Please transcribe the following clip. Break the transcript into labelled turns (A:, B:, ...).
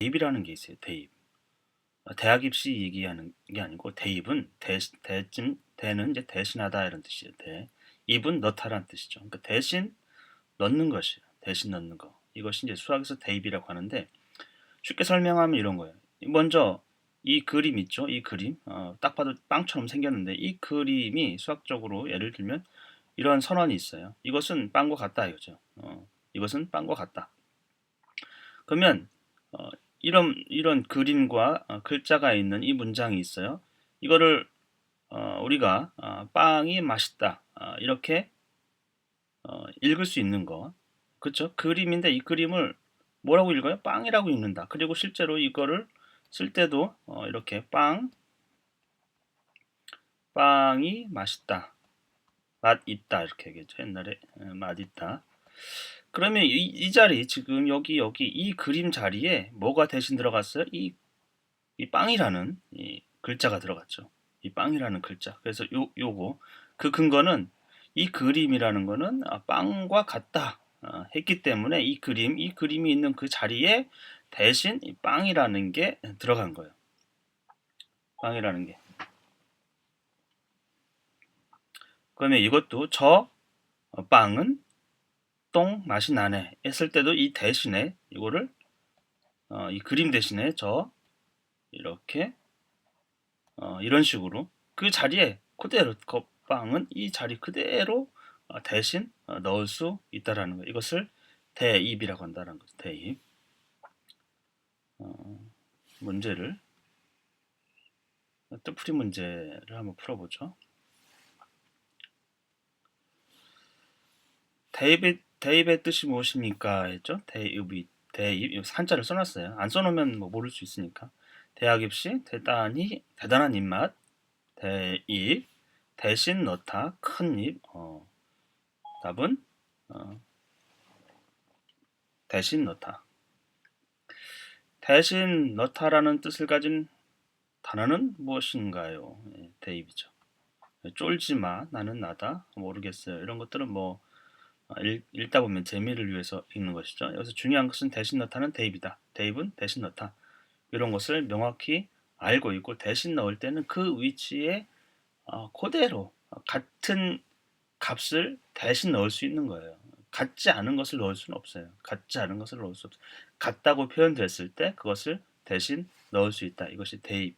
A: 대입이라는 게 있어요. 대입. 어, 대학 입시 얘기하는 게 아니고 대입은 대 대쯤 대는 이제 대신하다 이런 뜻이에요. 대. 입은 넣다라는 뜻이죠. 그러니까 대신 넣는 것이에요. 대신 넣는 거. 이것이 이제 수학에서 대입이라고 하는데 쉽게 설명하면 이런 거예요. 먼저 이 그림 있죠? 이 그림. 어, 딱 봐도 빵처럼 생겼는데 이 그림이 수학적으로 예를 들면 이런 선언이 있어요. 이것은 빵과 같다 이거죠. 어, 이것은 빵과 같다. 그러면 어, 이런 이런 그림과 어, 글자가 있는 이 문장이 있어요. 이거를 어, 우리가 어, 빵이 맛있다 어, 이렇게 어, 읽을 수 있는 거, 그렇죠? 그림인데 이 그림을 뭐라고 읽어요? 빵이라고 읽는다. 그리고 실제로 이거를 쓸 때도 어, 이렇게 빵, 빵이 맛있다, 맛 있다 이렇게 얘기했죠. 옛날에 에, 맛 있다. 그러면 이, 이 자리 지금 여기 여기 이 그림 자리에 뭐가 대신 들어갔어요? 이, 이 빵이라는 이 글자가 들어갔죠. 이 빵이라는 글자. 그래서 요 요거 그 근거는 이 그림이라는 거는 아, 빵과 같다 어, 했기 때문에 이 그림 이 그림이 있는 그 자리에 대신 이 빵이라는 게 들어간 거예요. 빵이라는 게. 그러면 이것도 저 어, 빵은 똥 맛이 나네 했을 때도 이 대신에 이거를 어, 이 그림 대신에 저 이렇게 어, 이런 식으로 그 자리에 그대로 겉빵은 이 자리 그대로 어, 대신 어, 넣을 수 있다라는 거. 이것을 대입이라고 한다는 거죠. 대입. 어, 문제를 뜻풀이 문제를 한번 풀어보죠. 대입의 대입의 뜻이 무엇입니까? 했죠. 대입이 대입 한자를 써놨어요. 안 써놓으면 뭐 모를 수 있으니까. 대학 입시 대단히 대단한 입맛 대입 대신 넣다 큰 입. 어, 답은 어, 대신 넣다. 대신 넣다라는 뜻을 가진 단어는 무엇인가요? 예, 대입이죠. 쫄지 마, 나는 나다, 모르겠어요. 이런 것들은 뭐 읽 다 보면 재미를 위해서 읽는 것이죠. 여기서 중요한 것은 대신 넣다는 대입이다. 대입은 대신 넣다. 이런 것을 명확히 알고 있고 대신 넣을 때는 그 위치에 어, 그대로 같은 값을 대신 넣을 수 있는 거예요. 같지 않은 것을 넣을 수는 없어요. 같지 않은 것을 넣을 수 없어요. 같다고 표현됐을 때 그것을 대신 넣을 수 있다. 이것이 대입